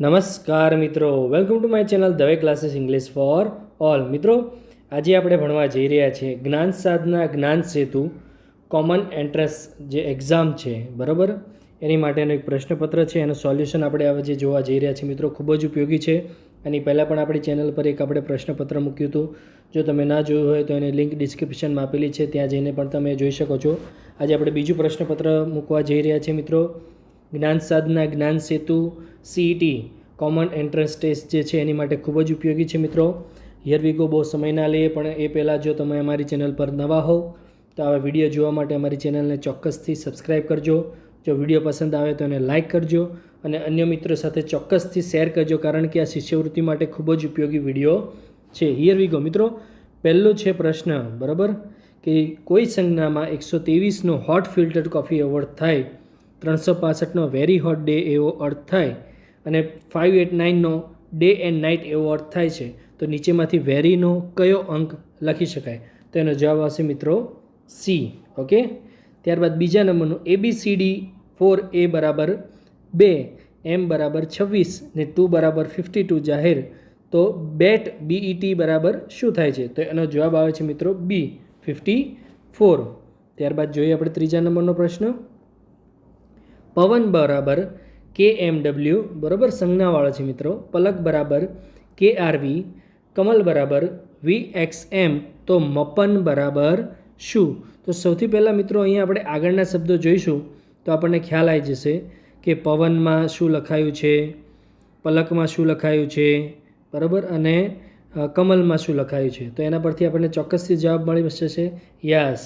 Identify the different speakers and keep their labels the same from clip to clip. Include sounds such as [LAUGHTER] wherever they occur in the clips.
Speaker 1: નમસ્કાર મિત્રો. Welcome to my channel Dave classes English for all મિત્રો, આજે આપણે ભણવા જઈ રહ્યા છીએ. જ્ઞાન સાધના, જ્ઞાન સેતુ કોમન એન્ટ્રન્સ જે એક્ઝામ છે, બરાબર? એની માટેનું એક પ્રશ્નપત્ર છે. એનું સોલ્યુશન આપણે હવે જે જોવા જઈ રહ્યા છીએ મિત્રો, ખૂબ જ ઉપયોગી છે. એની પહેલાં પણ આપણી ચેનલ પર એક આપણે પ્રશ્નપત્ર મૂક્યું હતું. જો તમે ના જોયું હોય તો એની લિંક ડિસ્ક્રિપ્શનમાં આપેલી છે. ત્યાં જઈને પણ તમે જોઈ શકો છો. આજે આપણે બીજું પ્રશ્નપત્ર મૂકવા જઈ રહ્યા છીએ મિત્રો. Gyan Sadhana, Gyan Setu CET common entrance test જે છે એની માટે ખૂબ જ ઉપયોગી છે મિત્રો. હિયર વી ગો બહુ સમય ના લઈએ, પણ એ પહેલાં જો તમે અમારી ચેનલ પર નવા હોવ, તો આવા વીડિયો જોવા માટે અમારી ચેનલને ચોક્કસથી સબસ્ક્રાઈબ કરજો. જો વીડિયો પસંદ આવે તો એને લાઇક કરજો અને અન્ય મિત્રો સાથે ચોક્કસથી શેર કરજો, કારણ કે આ શિષ્યવૃત્તિ માટે ખૂબ જ ઉપયોગી વીડિયો છે. હિયર વી ગો મિત્રો. પહેલો છે પ્રશ્ન, બરાબર? કે કોઈ સંજ્ઞામાં એકસો તેવીસનો હોટ ફિલ્ટર કોફી એવોર્ડ થાય ત્રણસો પાસઠનો વેરી હોટ ડે એવો અર્થ થાય અને ફાઇવ એટ નાઇનનો ડે એન્ડ નાઇટ એવો અર્થ થાય છે. તો નીચેમાંથી વેરીનો કયો અંક લખી શકાય? તો એનો જવાબ આવશે મિત્રો સી ઓકે ત્યારબાદ બીજા નંબરનું એબીસીડી ફોર એ બરાબર બે એમ બરાબર છવ્વીસ ને ટુ બરાબર ફિફ્ટી ટુ જાહેર. તો બેટ બીઈટી બરાબર શું થાય છે? તો એનો જવાબ આવે છે મિત્રો બી ફિફ્ટી ફોર ત્યારબાદ જોઈએ આપણે ત્રીજા નંબરનો પ્રશ્ન. પવન બરાબર કે એમ ડબલ્યુ બરાબર? સંજ્ઞાવાળો છે મિત્રો. પલક બરાબર કે આરવી કમલ બરાબર વી એક્સ એમ તો મપન બરાબર શું? તો સૌથી પહેલાં મિત્રો અહીંયા આપણે આગળના શબ્દો જોઈશું તો આપણને ખ્યાલ આવી જશે કે પવનમાં શું લખાયું છે, પલકમાં શું લખાયું છે, બરાબર? અને કમલમાં શું લખાયું છે. તો એના પરથી આપણને ચોક્કસથી જવાબ મળી જશે યસ.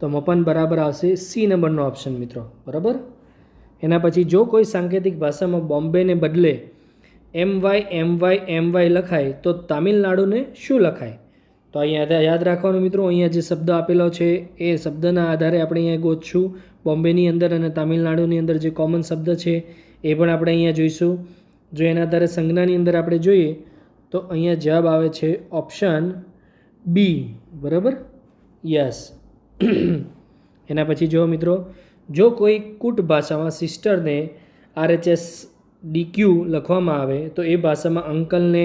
Speaker 1: તો મપન બરાબર આવશે સી નંબરનો ઓપ્શન મિત્રો. બરાબર? એના પછી જો કોઈ સાંકેતિક ભાષામાં બોમ્બેને બદલે M Y M Y M Y લખાય, તો તામિલનાડુને શું લખાય? તો અહીંયા યાદ રાખવાનું મિત્રો, અહીંયા જે શબ્દ આપેલો છે, એ શબ્દના આધારે આપણે અહીંયા ગોતશું. બોમ્બેની અંદર અને તામિલનાડુની અંદર જે કોમન શબ્દ છે, એ પણ આપણે અહીંયા જોઈશું. જો એના આધારે સંજ્ઞાની અંદર આપણે જોઈએ, તો અહીંયા જવાબ આવે છે ઓપ્શન બી. બરાબર? યસ. એના પછી જુઓ મિત્રો જો કોઈ કૂટ ભાષામાં સિસ્ટરને આરએચએસ ડીક્યુ લખવામાં આવે, તો એ ભાષામાં અંકલને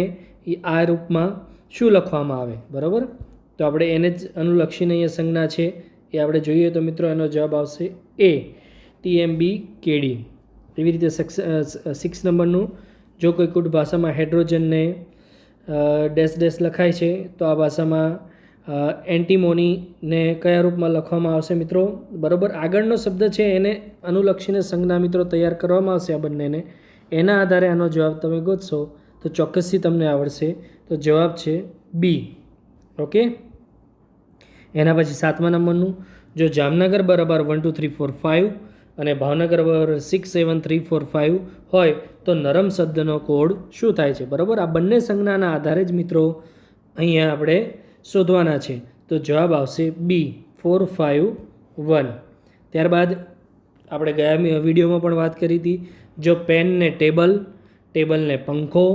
Speaker 1: આ રૂપમાં શું લખવામાં આવે? બરાબર? તો આપણે એને જ અનુલક્ષીને અહીંયા સંજ્ઞા છે. એ આપણે જોઈએ તો મિત્રો એનો જવાબ આવશે એ ટીએમબી કેડી એવી રીતે સિક્સ નંબરનું જો કોઈ કૂટ ભાષામાં હાઇડ્રોજનને ડેશ ડેશ લખાય છે, તો આ ભાષામાં એન્ટીમોનીને કયા રૂપમાં લખવામાં આવશે મિત્રો? બરાબર, આગળનો શબ્દ છે એને અનુલક્ષીને સંજ્ઞા મિત્રો તૈયાર કરવામાં આવશે આ બંનેને. એના આધારે આનો જવાબ તમે ગોતશો તો ચોક્કસથી તમને આવડશે. તો જવાબ છે બી ઓકે? એના પછી સાતમા નંબરનું. જો જામનગર બરાબર one two three four five અને ભાવનગર બરાબર six seven three four five હોય તો નરમ શબ્દનો કોડ શું થાય છે? બરાબર, આ બંને સંજ્ઞાના આધારે જ મિત્રો અહીંયા આપણે શોધવાના છે. તો જવાબ આવશે બી ફોર ફાઇવ વન ત્યારબાદ આપણે ગયા વિડીયોમાં પણ વાત કરી હતી. જો પેનને ટેબલ ટેબલને પંખો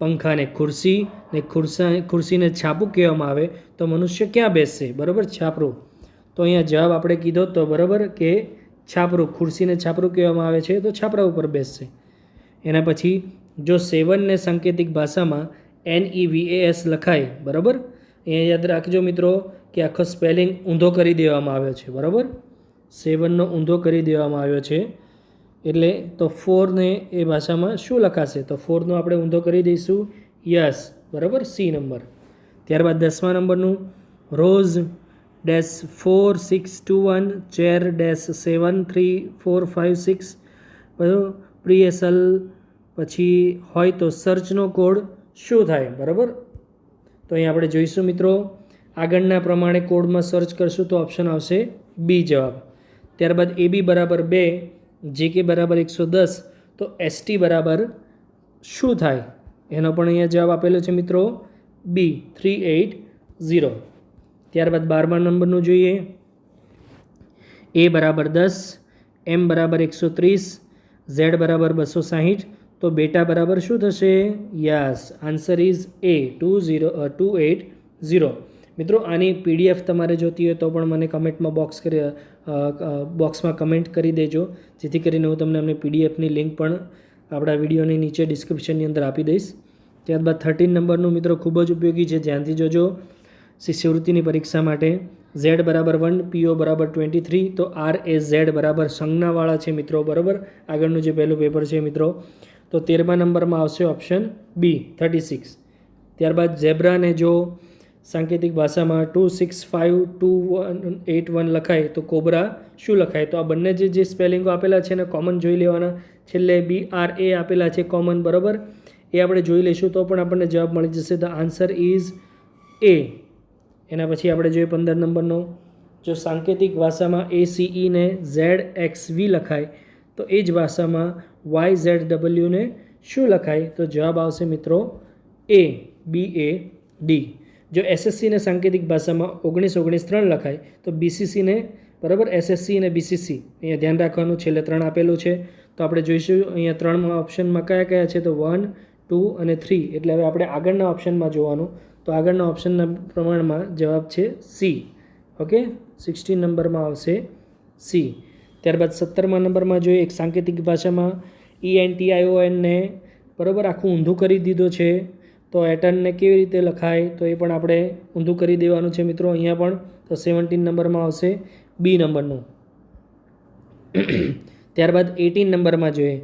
Speaker 1: પંખાને ખુરશી ને ખુરશા ખુરશીને છાપું કહેવામાં આવે, તો મનુષ્ય ક્યાં બેસશે? બરાબર? છાપરું. તો અહીંયા જવાબ આપણે કીધો તો બરાબર કે છાપરું, ખુરશીને છાપરું કહેવામાં આવે છે, તો છાપરા ઉપર બેસશે. એના પછી જો સેવનને સાંકેતિક ભાષામાં એન ઈ વી એસ લખાય, બરાબર? એ યાદ રાખજો મિત્રો કે આખો સ્પેલિંગ ઊંધો કરી દેવામાં આવ્યો છે, બરાબર? સેવનનો ઊંધો કરી દેવામાં આવ્યો છે. એટલે તો ફોરને એ ભાષામાં શું લખાશે? તો ફોરનો આપણે ઊંધો કરી દઈશું. યસ, બરાબર? સી નંબર. ત્યારબાદ દસમા નંબરનું. Rose dash four six two one, chair dash seven three four five six. બરાબર? પ્રિયસલ પછી હોય તો સર્ચનો કોડ શું થાય? બરાબર? તો અહીં આપણે જોઈશું મિત્રો. આગળના પ્રમાણે કોડમાં સર્ચ કરશું તો ઓપ્શન આવશે બી જવાબ. ત્યારબાદ એ બી બરાબર બે જે કે બરાબર એકસો દસ, તો એસટી બરાબર શું થાય? એનો પણ અહીંયા જવાબ આપેલો છે મિત્રો બી થ્રી એઇટ ઝીરો ત્યારબાદ બારમા નંબરનું જોઈએ. એ બરાબર દસ એમ બરાબર એકસો ત્રીસ ઝેડ બરાબર બસો સાહીઠ તો બેટા બરાબર શું થશે? Yes, answer is A, two zero two eight zero. મિત્રો, આની પીડીએફ તમારે જોતી હોય તો પણ મને કમેન્ટમાં બોક્સ કરી બોક્સમાં કમેન્ટ કરી દેજો. જેથી કરીને હું તમને અમને પીડીએફની લિંક પણ આપણા વિડીયોની નીચે ડિસ્ક્રિપ્શનની અંદર આપી દઈશ. ત્યારબાદ થર્ટીન નંબરનું મિત્રો ખૂબ જ ઉપયોગી છે, ધ્યાનથી જોજો. શિષ્યવૃત્તિની પરીક્ષા માટે ઝેડ બરાબર વન પીઓ બરાબર ટ્વેન્ટી થ્રી તો આર એ ઝેડ બરાબર સંજ્ઞાવાળા છે મિત્રો, બરાબર? આગળનું જે પહેલું પેપર છે મિત્રો તો તેરમા નંબરમાં આવશે ઓપ્શન બી થર્ટી સિક્સ ત્યારબાદ ઝેબ્રાને જો સાંકેતિક ભાષામાં two six five two one eight one લખાય, તો કોબરા શું લખાય? તો આ બંને જે જે સ્પેલિંગો આપેલા છે એને કોમન જોઈ લેવાના. છેલ્લે બી આર એ આપેલા છે કોમન બરાબર? એ આપણે જોઈ લઈશું, તો પણ આપણને જવાબ મળી જશે. ધ આન્સર ઇઝ એ એના પછી આપણે જોઈએ પંદર નંબરનો. જો સાંકેતિક ભાષામાં એ સીઈને ઝેડ એક્સ વી લખાય તો એ જ ભાષામાં વાય ઝેડ ડબલ્યુને શું લખાય? તો જવાબ આવશે મિત્રો એ બી એ ડી જો એસએસસીને સાંકેતિક ભાષામાં ઓગણીસ ઓગણીસ ત્રણ લખાય, તો બીસીસીને બરાબર એસએસસી અને બીસીસી અહીંયા ધ્યાન રાખવાનું, છેલ્લે ત્રણ આપેલું છે. તો આપણે જોઈશું, અહીંયા ત્રણમાં ઓપ્શનમાં કયા કયા છે? તો વન ટુ અને થ્રી એટલે હવે આપણે આગળના ઓપ્શનમાં જોવાનું. તો આગળના ઓપ્શનના પ્રમાણમાં જવાબ છે સી ઓકે સિક્સટીન નંબરમાં આવશે સી ત્યારબાદ સત્તરમા નંબરમાં જોઈએ એક સાંકેતિક ભાષામાં ઈ એન ટી આઈ ઓ એનને બરાબર આખું ઊંધું કરી દીધું છે. તો એટનને કેવી રીતે લખાય તો એ પણ આપણે ઊંધું કરી દેવાનું છે મિત્રો. અહીંયા પણ તો સેવન્ટીન નંબરમાં આવશે બી નંબરનું. [COUGHS] ત્યારબાદ એટીન નંબરમાં જોઈએ.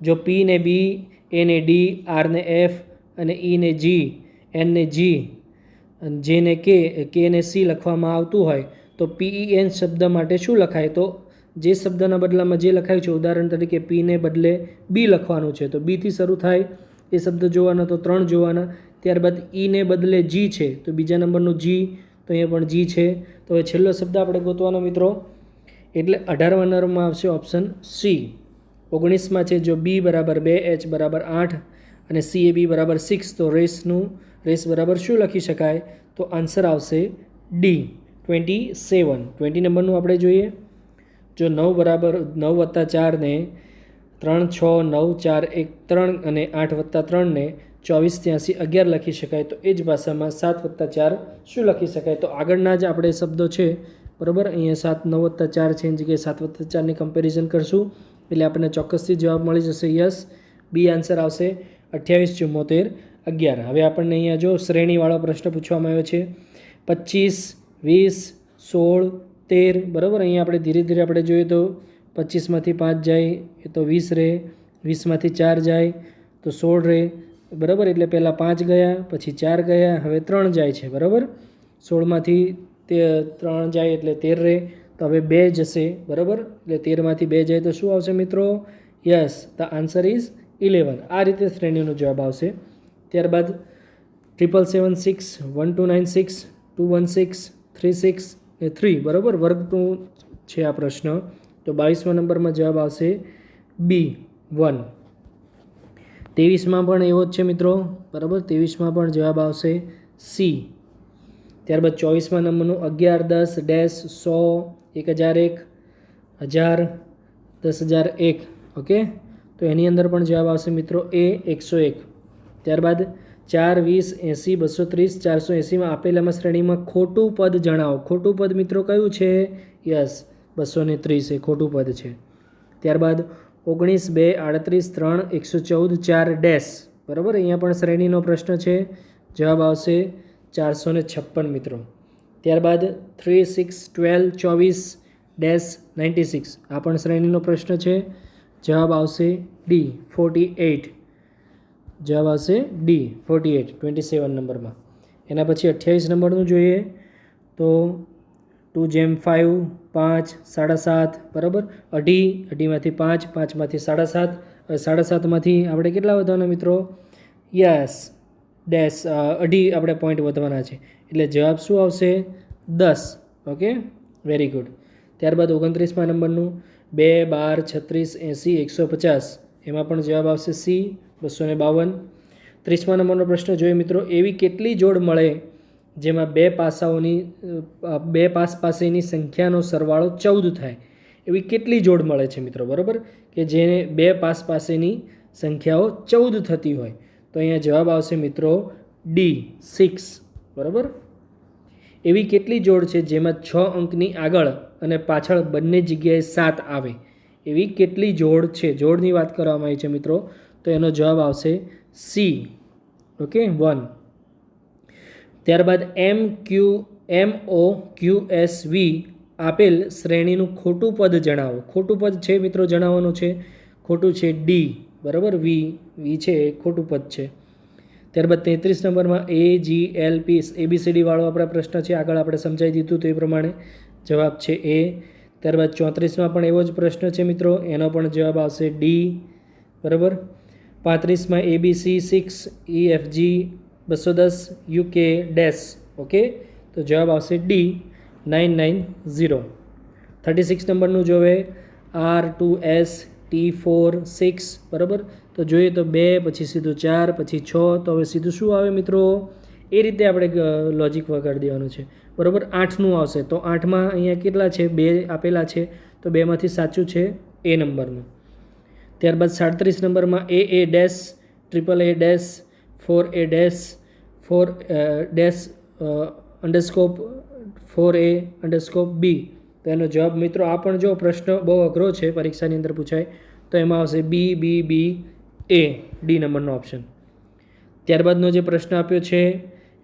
Speaker 1: જો પી ને બી એ ને ડી આર ને એફ અને ઈ ને જી એન ને જી જે ને કે કે ને સી લખવામાં આવતું હોય તો પીઈ એન શબ્દ માટે શું લખાય? તો જે શબ્દના બદલામાં જે લખાયું છે, ઉદાહરણ તરીકે પીને બદલે બી લખવાનું છે, તો બીથી શરૂ થાય એ શબ્દ જોવાના, તો ત્રણ જોવાના, ત્યારબાદ ઈને બદલે જી છે, તો બીજા નંબરનું જી તો અહીંયા પણ જી છે. તો હવે છેલ્લો શબ્દ આપણે ગોતવાનો મિત્રો, એટલે અઢારમા નંબરમાં આવશે ઓપ્શન સી ઓગણીસમાં છે જો બી બરાબર બે એચ બરાબર આઠ અને સી એ બી બરાબર સિક્સ તો રેસનું, રેસ બરાબર શું લખી શકાય? તો આન્સર આવશે ડી ટ્વેન્ટી સેવન ટ્વેન્ટી નંબરનું આપણે જોઈએ. જો નવ બરાબર નવ વત્તા ચારને ત્રણ છ નવ ચાર એક ત્રણ અને આઠ વત્તા ત્રણને ચોવીસ ત્યાંસી અગિયાર લખી શકાય તો એ જ ભાષામાં સાત વત્તા ચાર શું લખી શકાય? તો આગળના જ આપણે શબ્દો છે. બરાબર? અહીંયા સાત નવ વત્તા ચાર છે એની જગ્યાએ સાત વત્તા ચારની કમ્પેરિઝન કરશું. એટલે આપણને ચોક્કસથી જવાબ મળી જશે યસ. બી આન્સર આવશે અઠ્યાવીસ ચુમ્મોતેર અગિયાર. હવે આપણને અહીંયા જો શ્રેણીવાળો પ્રશ્ન પૂછવામાં આવ્યો છે. પચીસ, વીસ, સોળ તેર, બરાબર? અહીંયા આપણે ધીરે ધીરે આપણે જોઈએ તો પચીસમાંથી પાંચ જાય, એ તો વીસ રહે વીસમાંથી ચાર જાય, તો સોળ રહે બરાબર? એટલે પહેલાં પાંચ ગયા, પછી ચાર ગયા, હવે ત્રણ જાય છે, બરાબર? સોળમાંથી તે ત્રણ જાય એટલે તેર રહે તો હવે બે જશે, બરાબર? એટલે તેરમાંથી બે જાય તો શું આવશે મિત્રો? Yes, the answer is eleven. આ રીતે શ્રેણીનો જવાબ આવશે. ત્યારબાદ, triple seven six, one two nine six, two one six, three six ને થ્રી બરાબર? વર્ગ ટુ છે આ પ્રશ્ન. તો બાવીસમા નંબરમાં જવાબ આવશે બી વન ત્રેવીસમાં પણ એવો જ છે મિત્રો, બરાબર? ત્રેવીસમાં પણ જવાબ આવશે સી ત્યારબાદ ચોવીસમાં નંબરનું અગિયાર, દસ ડેશ સો, એક હજાર એક, હજાર, દસ હજાર એક, ઓકે? તો એની અંદર પણ જવાબ આવશે મિત્રો એ એકસો એક. ત્યારબાદ ચાર વીસ એંસી બસો ત્રીસ ચારસો એંસીમાં આપેલામાં શ્રેણીમાં ખોટું પદ જણાવો. ખોટું પદ મિત્રો કયું છે? યસ, બસો ને ત્રીસ એ ખોટું પદ છે. ત્યારબાદ ઓગણીસ બે આડત્રીસ ત્રણ એકસો ચૌદ ચાર ડેશ બરાબર? અહીંયા પણ શ્રેણીનો પ્રશ્ન છે. જવાબ આવશે ચારસો ને છપ્પન મિત્રો. ત્યારબાદ થ્રી સિક્સ ટ્વેલ્વ ચોવીસ ડેશ નાઇન્ટી સિક્સ. આ પણ શ્રેણીનો પ્રશ્ન છે. જવાબ આવશે ડી, ફોર્ટી એઇટ. જવાબ આવશે D forty eight twenty seven નંબરમાં. એના પછી અઠ્યાવીસ નંબરનું જોઈએ તો ટુ જેમ ફાઇવ પાંચ, સાડા સાત, બરાબર? અઢી, અઢીમાંથી પાંચ, પાંચમાંથી સાડા સાત સાડા સાતમાંથી આપણે કેટલા વધવાના મિત્રો? યસ ડેશ અઢી આપણે પોઈન્ટ વધવાના છે. એટલે જવાબ શું આવશે? દસ. ઓકે વેરી ગુડ ત્યારબાદ ઓગણત્રીસમાં નંબરનું બે બાર છત્રીસ એંસી એકસો પચાસ. એમાં પણ જવાબ આવશે સી. બસો ને બાવન. ત્રીસમા નંબરનો પ્રશ્ન જોઈએ મિત્રો, એવી કેટલી જોડ મળે જેમાં બે પાસાઓની બે પાસ પાસેની સંખ્યાનો સરવાળો ચૌદ થાય? એવી કેટલી જોડ મળે છે મિત્રો, બરાબર? કે જેને બે પાસ પાસેની સંખ્યાઓ ચૌદ થતી હોય. તો અહીંયા જવાબ આવશે મિત્રો, ડી, સિક્સ. બરાબર? એવી કેટલી જોડ છે જેમાં છ અંકની આગળ અને પાછળ બંને જગ્યાએ સાત આવે? એવી કેટલી જોડ છે? જોડની વાત કરવામાં આવી છે મિત્રો તો એનો જવાબ આવશે સી ઓકે વન ત્યારબાદ M Q M O Q S V આપેલ શ્રેણીનું ખોટું પદ જણાવો. ખોટું પદ છે મિત્રો જણાવવાનું છે. ખોટું છે ડી બરાબર? વી વી છે, ખોટું પદ છે. ત્યારબાદ તેત્રીસ નંબરમાં એ જી એલ પી એબીસીડી વાળો આપણા પ્રશ્ન છે. આગળ આપણે સમજાવી દીધું તે પ્રમાણે જવાબ છે એ ત્યારબાદ ચોત્રીસમાં પણ એવો જ પ્રશ્ન છે મિત્રો. એનો પણ જવાબ આવશે ડી બરાબર? પાંત્રીસમાં ABC six E F G બસો દસ યુકે ડેશ ઓકે તો જવાબ આવશે D nine nine zero thirty six નંબરનું જોવે R two S T four six બરાબર? તો જોઈએ તો બે, પછી સીધું ચાર, પછી છ. તો હવે સીધું શું આવે મિત્રો? એ રીતે આપણે લોજિક વગાડી દેવાનું છે. બરાબર? આઠનું આવશે. તો આઠમાં અહીંયા કેટલા છે? બે આપેલા છે. તો બેમાંથી સાચું છે એ નંબરનું. ત્યારબાદ સાડત્રીસ નંબરમાં A A dash triple A dash four A dash four dash underscore, four A underscore B. તો એનો જવાબ મિત્રો આ પણ જો પ્રશ્ન બહુ અઘરો છે પરીક્ષાની અંદર પૂછાય, તો એમાં આવશે બી બી બી, એ, ડી નંબરનો ઓપ્શન. ત્યારબાદનો જે પ્રશ્ન આપ્યો છે,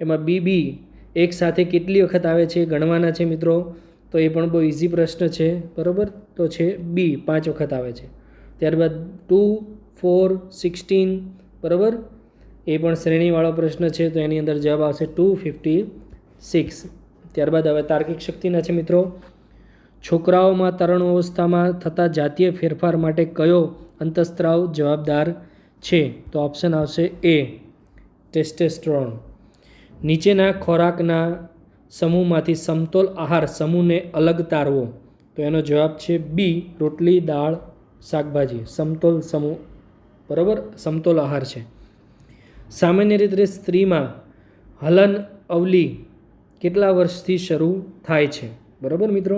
Speaker 1: એમાં બી બી, એક સાથે કેટલી વખત આવે છે, ગણવાના છે મિત્રો? તો એ પણ બહુ ઇઝી પ્રશ્ન છે, બરાબર? તો છે બી, પાંચ વખત આવે છે. ત્યારબાદ ટુ, ફોર, સિક્સટીન, બરાબર? એ પણ શ્રેણીવાળો પ્રશ્ન છે, તો એની અંદર જવાબ આવશે ટુ ફિફ્ટી સિક્સ. ત્યારબાદ હવે તાર્કિક શક્તિના છે મિત્રો. છોકરાઓમાં તરણ અવસ્થામાં થતા જાતીય ફેરફાર માટે કયો અંતસ્ત્રાવ જવાબદાર છે? તો ઓપ્શન આવશે એ ટેસ્ટેસ્ટ્રોન નીચેના ખોરાકના સમૂહમાંથી સમતોલ આહાર સમૂહને અલગ તારવો. તો એનો જવાબ છે બી રોટલી, દાળ શાકભાજી, સમતોલ સમૂહ, બરાબર? સમતોલ આહાર છે. સામાન્ય રીતે સ્ત્રીમાં હલન અવલી કેટલા વર્ષથી શરૂ થાય છે? બરાબર મિત્રો?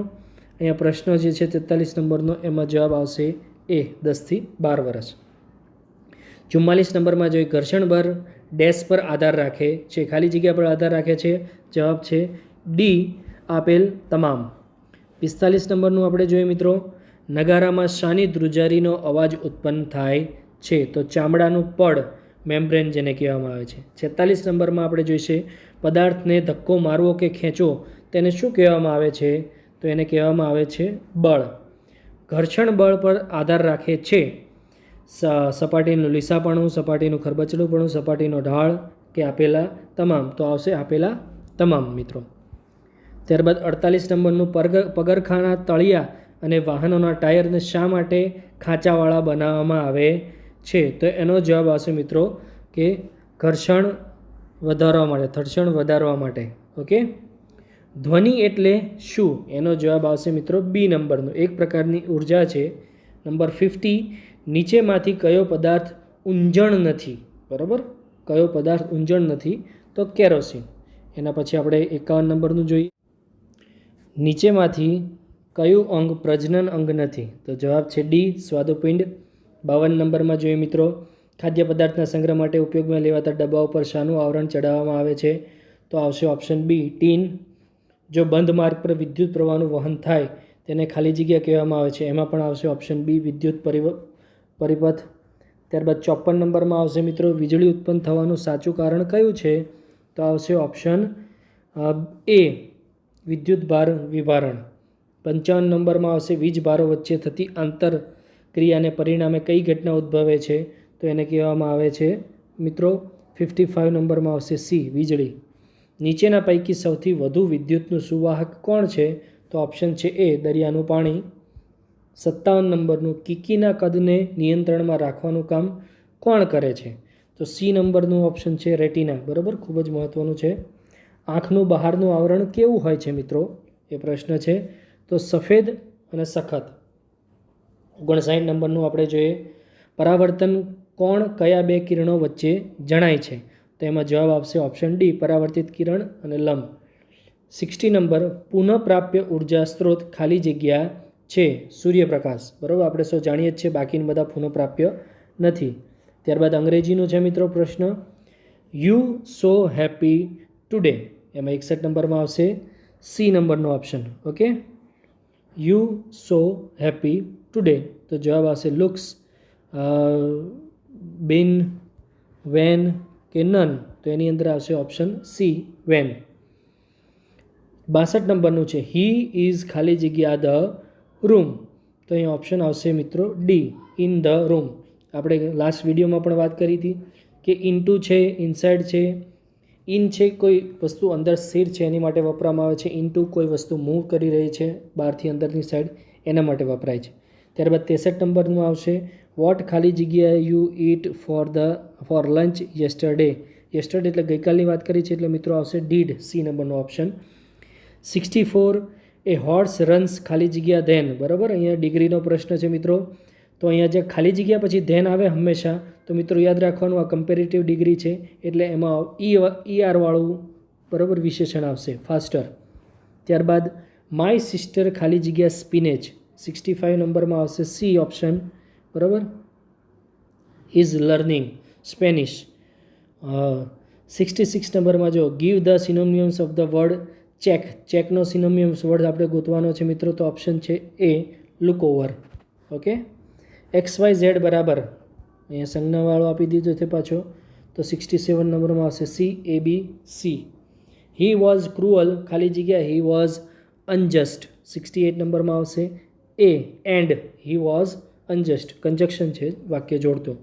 Speaker 1: અહીંયા પ્રશ્ન જે છે તેતાલીસ નંબરનો, એમાં જવાબ આવશે એ, દસથી બાર વર્ષ. ચુમ્માલીસ નંબરમાં જોઈએ ઘર્ષણ બર ડેશ પર આધાર રાખે છે, ખાલી જગ્યા પર આધાર રાખે છે, જવાબ છે ડી, આપેલ તમામ. પિસ્તાલીસ નંબરનું આપણે જોઈએ મિત્રો નગારામાં શાની ધ્રુજારીનો અવાજ ઉત્પન્ન થાય છે, તો ચામડાનું પડ મેમ્બ્રેન જેને કહેવામાં આવે છે. છેતાલીસ નંબરમાં આપણે જોઈશે, પદાર્થને ધક્કો મારવો કે ખેંચવો, તેને શું કહેવામાં આવે છે? તો એને કહેવામાં આવે છે બળ. ઘર્ષણ બળ પર આધાર રાખે છે. સપાટીનું લીસાપણું, સપાટીનું ખરબચડુંપણું, સપાટીનો ઢાળ કે આપેલા તમામ. તો આવશે આપેલા તમામ મિત્રો. ત્યારબાદ અડતાલીસ નંબરનું પરગ, પગરખાના તળિયા અને વાહનોના ટાયરને શા માટે ખાંચાવાળા બનાવવામાં આવે છે? તો એનો જવાબ આવશે મિત્રો કે ઘર્ષણ વધારવા માટે, ઘર્ષણ વધારવા માટે. ઓકે ધ્વનિ એટલે શું? એનો જવાબ આવશે મિત્રો બી નંબરનો. એક પ્રકારની ઊર્જા છે. નંબર ફિફ્ટી, નીચેમાંથી કયો પદાર્થ ઊંજણ નથી? બરાબર? કયો પદાર્થ ઊંજણ નથી? તો કેરોસીન. એના પછી આપણે એકાવન નંબરનું જોઈએ. નીચેમાંથી કયું અંગ પ્રજનન અંગ નથી? તો જવાબ છે ડી, સ્વાદુપિંડ. બાવન નંબરમાં જોઈએ મિત્રો, ખાદ્ય પદાર્થના સંગ્રહ માટે ઉપયોગમાં લેવાતા ડબ્બા ઉપર શાનું આવરણ ચડાવવામાં આવે છે. તો આવશે ઓપ્શન બી, ટીન. જો બંધ માર્ગ પર વિદ્યુત પ્રવાહનું વહન થાય, તેને ખાલી જગ્યા કહેવામાં આવે છે. એમાં પણ આવશે ઓપ્શન બી, વિદ્યુત પરિપથ. ત્યારબાદ ચોપન નંબરમાં આવશે મિત્રો, વીજળી ઉત્પન્ન થવાનું સાચું કારણ કયું છે? તો આવશે ઓપ્શન એ વિદ્યુત ભાર વિભારણ. પંચાવન નંબરમાં આવશે. વીજ ભારો વચ્ચે થતી આંતર ક્રિયાને પરિણામે કઈ ઘટના ઉદ્ભવે છે તો એને કહેવામાં આવે છે, મિત્રો, ફિફ્ટી ફાઇવ નંબરમાં આવશે સી, વીજળી. નીચેના પૈકી સૌથી વધુ વિદ્યુતનું સુવાહક કોણ છે તો ઓપ્શન છે એ, દરિયાનું પાણી. સત્તાવન નંબરનું કિકીના કદને નિયંત્રણમાં રાખવાનું કામ કોણ કરે છે? તો સી નંબરનું ઓપ્શન છે રેટિના. બરાબર? ખૂબ જ મહત્ત્વનું છે. આંખનું બહારનું આવરણ કેવું હોય છે, મિત્રો? એ પ્રશ્ન છે. તો સફેદ અને સખત. ઓગણસાઠ નંબરનું આપણે જોઈએ. પરાવર્તન કોણ કયા બે કિરણો વચ્ચે જણાય છે? તો એમાં જવાબ આવશે ઓપ્શન ડી, પરાવર્તિત કિરણ અને લંબ. સિક્સટી નંબર, પુનઃપ્રાપ્ય ઊર્જા સ્ત્રોત ખાલી જગ્યા છે સૂર્યપ્રકાશ. બરાબર? આપણે સૌ જાણીએ જ છીએ બાકીના બધા પુનઃપ્રાપ્ય નથી. ત્યારબાદ અંગ્રેજીનું છે મિત્રો પ્રશ્ન. યુ સો હેપી ટુડે એમાં એકસઠ નંબરમાં આવશે સી નંબરનો option okay you so happy today તો જવાબ આવશે લુક્સ બિન વેન કે નન તો એની અંદર આવશે ઓપ્શન સી વેન બાસઠ નંબરનું છે હી ઇઝ ખાલી જગ્યા ધ રૂમ તો અહીં ઓપ્શન આવશે મિત્રો ડી ઇન ધ રૂમ આપણે લાસ્ટ વિડીયોમાં પણ વાત કરી હતી કે ઇનટુ છે ઇનસાઇડ છે ઇન છે કોઈ વસ્તુ અંદર સ્થિર છે એની માટે વપરાવામાં આવે છે. ઇનટુ કોઈ વસ્તુ મૂવ કરી રહી છે બહારથી અંદરની સાઈડ એના માટે વપરાય છે. ત્યારબાદ ત્રેસઠ નંબરનું આવશે. વોટ ખાલી જગ્યાએ you ate for the for lunch yesterday yesterday એટલે ગઈકાલની વાત કરી છે એટલે મિત્રો આવશે ડીડ સી નંબરનો option sixty four a horse runs ખાલી જગ્યા ધેન બરાબર? અહીંયા ડિગ્રીનો પ્રશ્ન છે મિત્રો. તો અહીંયા જે ખાલી જગ્યા પછી ધેન આવે હંમેશા, તો મિત્રો યાદ રાખવાનું આ કમ્પેરેટિવ ડિગ્રી છે, એટલે એમાં ઈ ઈ આરવાળું બરાબર વિશેષણ આવશે ફાસ્ટર ત્યારબાદ માય સિસ્ટર ખાલી જગ્યા સ્પિનેચ સિક્સટી ફાઇવ નંબરમાં આવશે સી ઓપ્શન બરાબર? Is learning Spanish sixty six નંબરમાં જો give the synonyms of the word check ચેકનો synonyms word આપણે ગોતવાનો છે મિત્રો, તો ઓપ્શન છે A look over okay X Y Z બરાબર. અહીંયા સંજ્ઞાવાળો આપી દીધો છે પાછો. તો સિક્સટી સેવન નંબરમાં આવશે C, A, B, C. He was cruel ખાલી જગ્યા he was unjust sixty eight નંબરમાં આવશે A. And he was unjust conjunction છે વાક્ય જોડતો.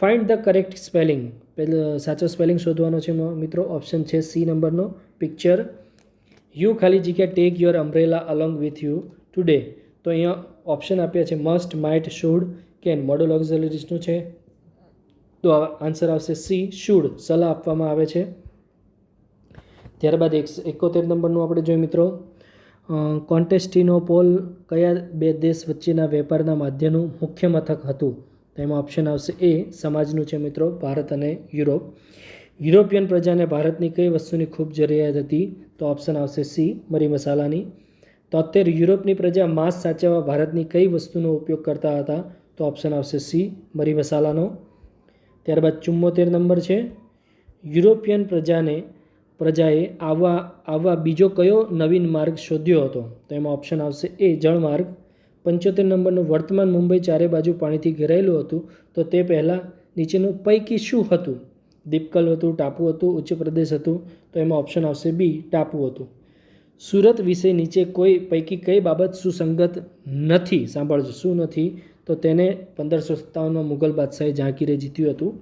Speaker 1: ફાઇન્ડ ધ કરેક્ટ સ્પેલિંગ પહેલો સાચો સ્પેલિંગ શોધવાનો છે મિત્રો. ઓપ્શન છે સી નંબરનો. પિક્ચર યુ ખાલી જગ્યા take your umbrella along with you today તો અહીંયા ઓપ્શન આપ્યા છે must might should can modal ઓક્ઝલરીઝનું છે. તો આન્સર આવશે સી શુડ સલાહ આપવામાં આવે છે. ત્યારબાદ એક એકોતેર નંબરનું આપણે જોઈએ મિત્રો. કોન્ટેસ્ટિનોપોલ કયા બે દેશ વચ્ચેના વેપારના માધ્યમનું મુખ્ય મથક હતું? તો એમાં ઓપ્શન આવશે એ સમાજનું છે મિત્રો, ભારત અને યુરોપ. યુરોપિયન પ્રજાને ભારતની કઈ વસ્તુની ખૂબ જરૂરિયાત હતી? તો ઓપ્શન આવશે સી મરી મસાલાની. તોતેર યુરોપની પ્રજા માંસ સાચવવા ભારતની કઈ વસ્તુનો ઉપયોગ કરતા હતા? તો ઓપ્શન આવશે સી મરી મસાલાનો. ત્યારબાદ ચુમ્મોતેર નંબર છે. યુરોપિયન પ્રજાને, પ્રજાએ આવવા આવવા બીજો કયો નવીન માર્ગ શોધ્યો હતો? તો એમાં ઓપ્શન આવશે એ જળમાર્ગ પંચોતેર નંબરનું વર્તમાન મુંબઈ ચારે બાજુ પાણીથી ઘેરાયેલું હતું. તો તે પહેલાં નીચેનું પૈકી શું હતું? દીપકલ હતું, ટાપુ હતું, ઉચ્ચ પ્રદેશ હતું. તો એમાં ઓપ્શન આવશે બી ટાપુ હતું. સુરત વિશે નીચે કોઈ પૈકી કઈ બાબત સુસંગત નથી? સાંભળજો. શું નથી? તો તેને પંદરસો સત્તાવનમાં મુગલ બાદશાહે ઝાંકીરે જીત્યું હતું.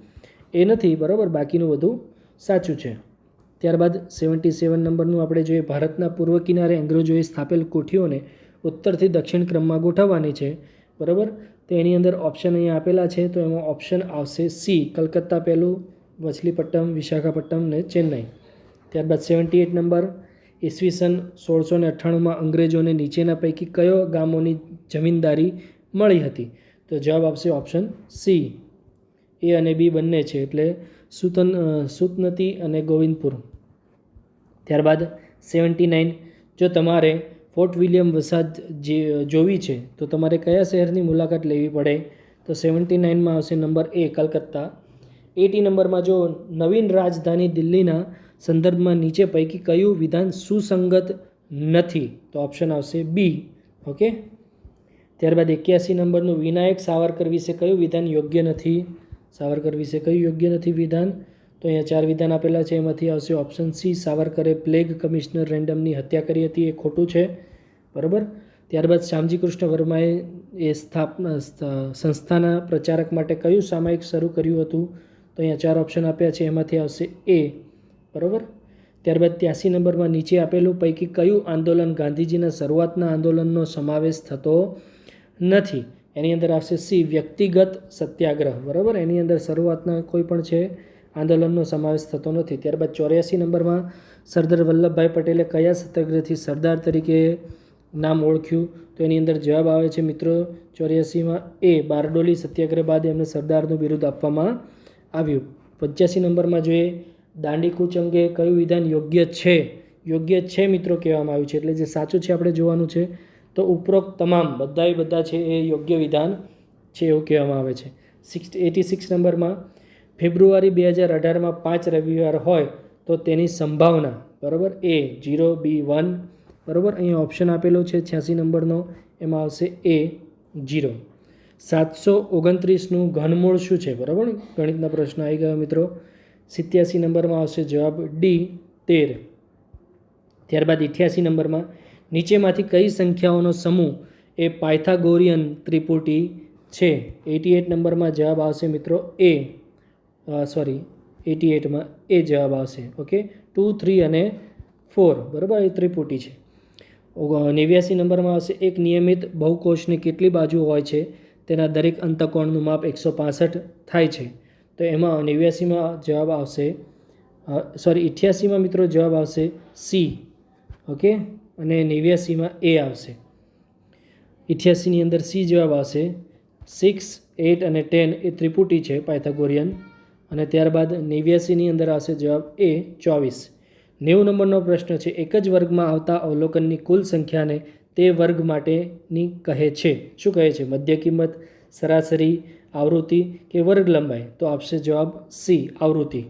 Speaker 1: એ નથી, બરાબર? બાકીનું બધું સાચું છે. ત્યારબાદ સેવન્ટી સેવન નંબરનું આપણે જોઈએ, ભારતના પૂર્વ કિનારે અંગ્રેજોએ સ્થાપેલ કોઠીઓને ઉત્તરથી દક્ષિણ ક્રમમાં ગોઠવવાની છે. બરાબર? તો એની અંદર ઓપ્શન અહીંયા આપેલા છે, તો એમાં ઓપ્શન આવશે સી કલકત્તા પહેલું મછલીપટ્ટમ વિશાખાપટ્ટનમ ને ચેન્નઈ. ત્યારબાદ સેવન્ટી એટ નંબર ઈસવીસન સોળસો ને અઠ્ઠાણુંમાં અંગ્રેજોને નીચેના પૈકી કયો ગામોની જમીનદારી મળી હતી? તો જવાબ આપશે ઓપ્શન સી. એ અને બી બંને છે, એટલે સુતન સુતનતી અને ગોવિંદપુર. ત્યારબાદ સેવન્ટી નાઇન. જો તમારે ફોર્ટ વિલિયમ વસાદ જે જોવી છે, તો તમારે કયા શહેરની મુલાકાત લેવી પડે? તો સેવન્ટી નાઇનમાં આવશે નંબર એ, કલકત્તા. એટી નંબરમાં જો નવીન રાજધાની દિલ્હીના સંદર્ભમાં નીચે પૈકી કયું વિધાન સુસંગત નથી? તો ઓપ્શન આવશે બી ઓકે ત્યારબાદ એક્યાસી નંબરનું વિનાયક સાવરકર વિશે કયું વિધાન યોગ્ય નથી? સાવરકર વિશે કયું યોગ્ય નથી વિધાન? તો અહીંયા ચાર વિધાન આપેલા છે, એમાંથી આવશે ઓપ્શન સી સાવરકરે પ્લેગ કમિશનર રેન્ડમની હત્યા કરી હતી, એ ખોટું છે. બરાબર? ત્યારબાદ શ્યામજી કૃષ્ણ વર્માએ એ સ્થાપના સંસ્થાના પ્રચારક માટે કયું સામાયિક શરૂ કર્યું હતું? તો અહીંયા ચાર ઓપ્શન આપ્યા છે, એમાંથી આવશે એ બરાબર? ત્યારબાદ ત્યાંસી નંબરમાં નીચે આપેલું પૈકી કયું આંદોલન ગાંધીજીના શરૂઆતના આંદોલનનો સમાવેશ થતો નથી? એની અંદર આવશે સી, વ્યક્તિગત સત્યાગ્રહ. બરાબર? એની અંદર શરૂઆતના કોઈ પણ છે, આંદોલનનો સમાવેશ થતો નથી. ત્યારબાદ ચોર્યાસી નંબરમાં સરદાર વલ્લભભાઈ પટેલે કયા સત્યાગ્રહથી સરદાર તરીકે નામ ઓળખ્યું? તો એની અંદર જવાબ આવે છે, મિત્રો, ચોર્યાસીમાં એ, બારડોલી સત્યાગ્રહ બાદ એમને સરદારનું બિરુદ આપવામાં આવ્યું. પંચ્યાસી નંબરમાં જોઈએ દાંડી કૂચ અંગે કયું વિધાન યોગ્ય છે? યોગ્ય છે મિત્રો કહેવામાં આવ્યું છે. એટલે જે સાચું છે આપણે જોવાનું છે, તો ઉપરોક્ત તમામ બધાય બધા છે એ યોગ્ય વિધાન છે એવું કહેવામાં આવે છે. સિક્સ એટી સિક્સ નંબરમાં, ફેબ્રુઆરી બે હજાર અઢારમાં પાંચ રવિવાર હોય તો તેની સંભાવના, બરાબર? એ જીરો બી વન બરાબર? અહીંયા ઓપ્શન આપેલો છે છ્યાસી નંબરનો, એમાં આવશે એ જીરો સાતસો ઓગણત્રીસનું ઘનમૂળ શું છે? બરાબર? ગણિતના પ્રશ્ન આવી ગયા મિત્રો. સિત્યાસી નંબરમાં આવશે જવાબ ડી તેર. ત્યારબાદ ઇઠ્યાસી નંબરમાં નીચેમાંથી કઈ સંખ્યાઓનો સમૂહ એ પાયથાગોરિયન ત્રિપુટી છે? એટી એટ નંબરમાં જવાબ આવશે મિત્રો એ. સોરી એટી એટમાં એ જવાબ આવશે. ઓકે? ટુ, થ્રી અને ફોર. બરાબર? એ ત્રિપુટી છે. નેવ્યાસી નંબરમાં આવશે. એક નિયમિત બહુકોષની કેટલી બાજુ હોય છે? તેના દરેક અંતકોણનું માપ એકસો થાય છે. તો એમાં નેવ્યાસીમાં જવાબ આવશે સોરી ઇઠ્યાસીમાં મિત્રો જવાબ આવશે સી, ઓકે? અને નેવ્યાસીમાં એ આવશે. ઇઠ્યાસીની અંદર સી જવાબ આવશે. સિક્સ એટ અને ટેન એ ત્રિપુટી છે પાયથાગોરિયન. અને ત્યારબાદ નેવ્યાસીની અંદર આવશે જવાબ એ, ચોવીસ. નેવું નંબરનો પ્રશ્ન છે, એક જ વર્ગમાં આવતા અવલોકનની કુલ સંખ્યાને તે વર્ગ માટેની કહે છે. શું કહે છે? મધ્ય કિંમત, સરાસરી આવૃત્તિ કે વર્ગ લંબાઈ? તો આપશે જવાબ સી, આવૃત્તિ.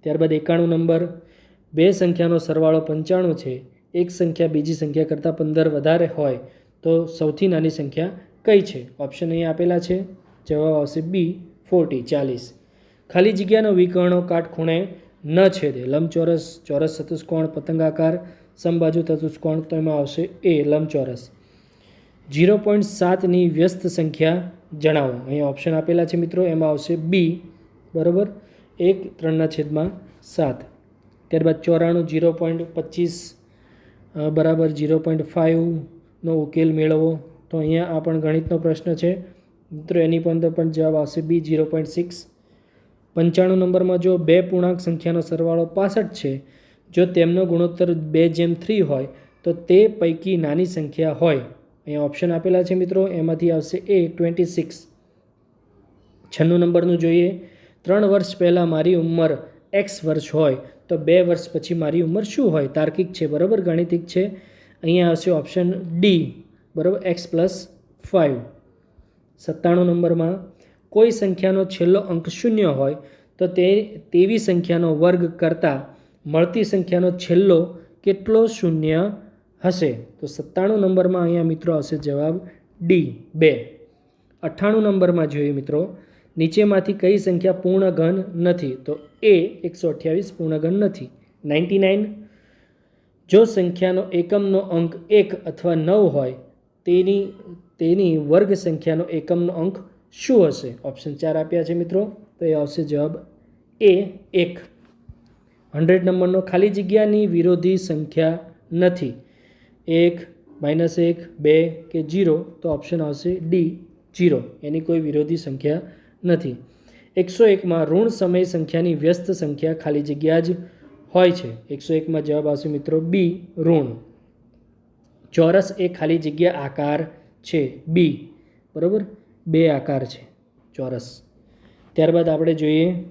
Speaker 1: ત્યારબાદ એકાણું નંબર. બે સંખ્યાનો સરવાળો પંચાણું છે. એક સંખ્યા બીજી સંખ્યા કરતાં પંદર વધારે હોય, તો સૌથી નાની સંખ્યા કઈ છે? ઓપ્શન અહીં આપેલા છે. જવાબ આવશે બી, ફોર્ટી, ચાલીસ. ખાલી જગ્યાનો વિકર્ણો કાટખૂણે ન છેદે. લંબચોરસ, ચોરસ, ચતુષ્કોણ, પતંગાકાર, સમબાજુ, ચતુષ્કોણ, તો એમાં આવશે એ, લંબચોરસ. ઝીરો પોઈન્ટ સાતની વ્યસ્ત સંખ્યા જણાવો. અહીંયા ઓપ્શન આપેલા છે મિત્રો. એમાં આવશે બી બરાબર? એક ત્રણના છેદમાં સાત. ત્યારબાદ ચોરાણું, જીરો પોઈન્ટ પચીસ બરાબર, જીરો પોઈન્ટ ફાઇવનો ઉકેલ મેળવો. તો અહીંયા આ પણ ગણિતનો પ્રશ્ન છે. મિત્રો, એની અંદર પણ જવાબ આવશે બી જીરો પોઈન્ટ સિક્સ. પંચાણું નંબરમાં જો બે પૂર્ણાંક સંખ્યાનો સરવાળો પાસઠ છે, જો તેમનો ગુણોત્તર બે જેમ થ્રી હોય, તો તે પૈકી નાની સંખ્યા હોય. અહીંયા ઓપ્શન આપેલા છે મિત્રો. એમાંથી આવશે એ ટ્વેન્ટી સિક્સ છન્નું નંબરનું જોઈએ. ત્રણ વર્ષ પહેલાં મારી ઉંમર એક્સ વર્ષ હોય તો બે વર્ષ પછી મારી ઉંમર શું હોય? તાર્કિક છે, બરાબર? ગાણિતિક છે. અહીંયા આવશે ઓપ્શન ડી બરાબર? એક્સ પ્લસ ફાઇવ સત્તાણું નંબરમાં, કોઈ સંખ્યાનો છેલ્લો અંક શૂન્ય હોય તો તે, તેવી સંખ્યાનો વર્ગ કરતાં મળતી સંખ્યાનો છેલ્લો કેટલો? શૂન્ય. હશે. તો સત્તાણું નંબરમાં અહીંયા મિત્રો આવશે જવાબ ડી, બે. અઠ્ઠાણું નંબરમાં જોઈએ મિત્રો, નીચેમાંથી કઈ સંખ્યા પૂર્ણ ઘન નથી? તો એ એકસો અઠ્યાવીસ પૂર્ણ ઘન નથી. Ninety nine. જો સંખ્યાનો એકમનો અંક એક અથવા નવ હોય, તેની તેની વર્ગ સંખ્યાનો એકમનો અંક શું હશે? ઓપ્શન ચાર આપ્યા છે મિત્રો, તો એ આવશે જવાબ એ એક. હંડ્રેડ નંબરનો ખાલી જગ્યાની વિરોધી સંખ્યા નથી. એક, માઇનસ એક, બે કે જીરો તો ઓપ્શન આવશે ડી જીરો એની કોઈ વિરોધી સંખ્યા નથી. એકસો એકમાં ઋણ સમય સંખ્યાની વ્યસ્ત સંખ્યા ખાલી જગ્યા જ હોય છે. એકસો એકમાં જવાબ આવશે મિત્રો બી ઋણ. ચોરસ એ ખાલી જગ્યા આકાર છે. બી બરાબર? બે આકાર છે. ચોરસ. ત્યારબાદ આપણે જોઈએ.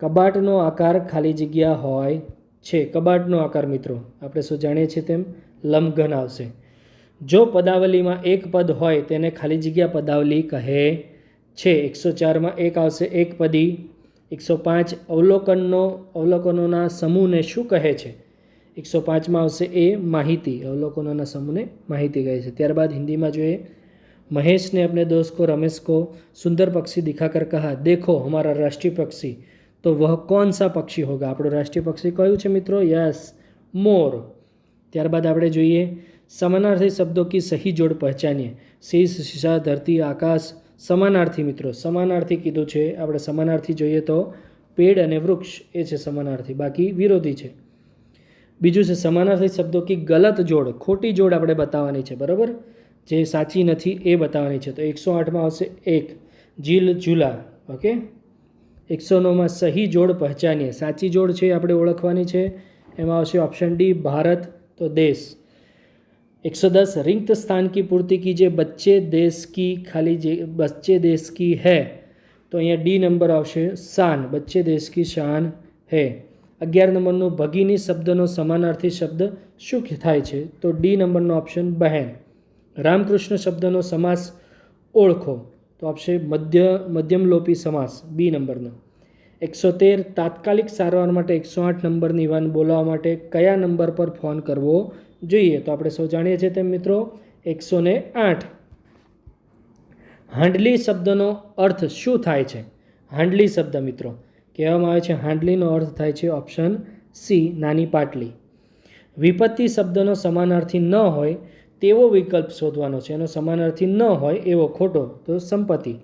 Speaker 1: કબાટનો આકાર ખાલી જગ્યા હોય છે. કબાટનો આકાર મિત્રો. આપણે શું જાણીએ છીએ તેમ? લંબઘન આવશે જો પદાવલીમાં એક પદ હોય તેને ખાલી જગ્યા પદાવલી કહે છે એકસો ચારમાં એક આવશે એક પદી એકસો પાંચ અવલોકનનો અવલોકનોના સમૂહને શું કહે છે એકસો પાંચમાં આવશે એ માહિતી અવલોકનોના સમૂહને માહિતી કહે છે ત્યારબાદ હિન્દીમાં જોઈએ महेश ने अपने दोस्त को रमेश को सुंदर पक्षी दिखाकर कहा देखो हमारा राष्ट्रीय पक्षी तो वह कौन सा पक्षी होगा આપણો રાષ્ટ્રીય પક્ષી કયું છે મિત્રો યસ મોર ત્યારબાદ આપણે જોઈએ સમાનાર્થી શબ્દો કી સહી જોડ પહેચાનીએ. શીશ, શીશા, ધરતી, આકાશ, સમાનાર્થી મિત્રો. સમાનાર્થી કીધું છે. આપણે સમાનાર્થી જોઈએ તો પેડ અને વૃક્ષ, એ છે સમાનાર્થી. બાકી વિરોધી છે. બીજું છે સમાનાર્થી શબ્દો કી ગલત જોડ. ખોટી જોડ આપણે બતાવવાની છે, બરાબર? જે સાચી નથી, એ બતાવવાની છે. તો એકસો આઠમાં આવશે એક. જીલ, જુલા. ઓકે? એકસો નવમાં સહી જોડ પહેચાનીએ. સાચી જોડ છે આપણે ઓળખવાની છે. એમાં આવશે ઓપ્શન ડી ભારત. તો દેશ એકસો દસ रिक्त स्थान की पूर्ति कीजिए बच्चे देश की खाली जे बच्चे देश की है તો અહીંયા ડી નંબર આવશે શાન બચ્ચે દેશ કી શાન હે અગિયાર નંબરનો ભગીની શબ્દનો સમાનાર્થી શબ્દ શું થાય છે તો ડી નંબરનો ઓપ્શન બહેન રામકૃષ્ણ શબ્દનો સમાસ ઓળખો તો આપશે મધ્ય મધ્યમલોપી સમાસ બી નંબરનો એકસો તેર તાત્કાલિક સારવાર માટે એકસો આઠ નંબરની વાન બોલાવવા માટે કયા નંબર પર ફોન કરવો જોઈએ? તો આપણે સૌ જાણીએ છીએ તેમ મિત્રો એકસો ને આઠ. હાંડલી શબ્દનો અર્થ શું થાય છે? હાંડલી શબ્દ મિત્રો, કહેવામાં આવે છે હાંડલીનો અર્થ થાય છે ઓપ્શન સી, નાની પાટલી. વિપત્તિ શબ્દનો સમાનાર્થી ન હોય તેવો વિકલ્પ શોધવાનો છે. એનો સમાનાર્થી ન હોય એવો ખોટો તો સંપત્તિ.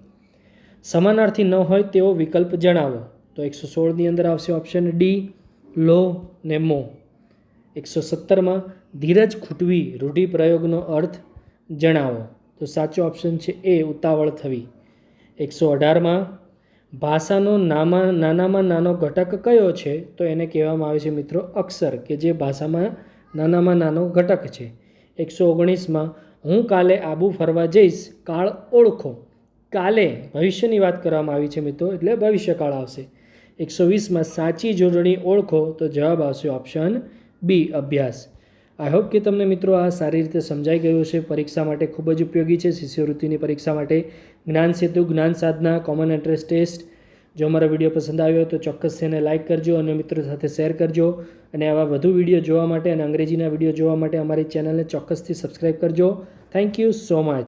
Speaker 1: સમાનાર્થી ન હોય તેવો વિકલ્પ જણાવો. તો એકસો સોળની અંદર આવશે ઓપ્શન ડી લો ને મો. એકસો સત્તરમાં ધીરજ ખૂટવી રૂઢિપ્રયોગનો અર્થ જણાવો. તો સાચો ઓપ્શન છે એ, ઉતાવળ થવી. એકસો અઢારમાં ભાષાનો નામા, નાનામાં નાનો ઘટક કયો છે? તો એને કહેવામાં આવે છે મિત્રો અક્ષર, કે જે ભાષામાં નાનામાં નાનો ઘટક છે. એકસો ઓગણીસમાં હું કાલે આબુ ફરવા જઈશ, કાળ ઓળખો. કાલે ભવિષ્યની વાત કરવામાં આવી છે મિત્રો, એટલે ભવિષ્યકાળ આવશે. એકસો વીસમાં સાચી જોડણી ઓળખો તો જવાબ આવશે ઓપ્શન બી, અભ્યાસ. આઈ હોપ કે તમને મિત્રો આ સારી રીતે સમજાઈ ગયું છે પરીક્ષા માટે ખૂબ જ ઉપયોગી છે. શિષ્યવૃત્તિની પરીક્ષા માટે જ્ઞાન સેતુ, જ્ઞાન સાધના કોમન એન્ટ્રન્સ ટેસ્ટ જો મારો વીડિયો પસંદ આવ્યો તો ચોક્કસ તેને લાઇક કરજો અને મિત્રો સાથે શેર કરજો. અને આવા વધુ વીડિયો જોવા માટે અને અંગ્રેજીના વીડિયો જોવા માટે અમારી ચેનલને ચોક્કસથી સબસ્ક્રાઈબ કરજો. Thank you so much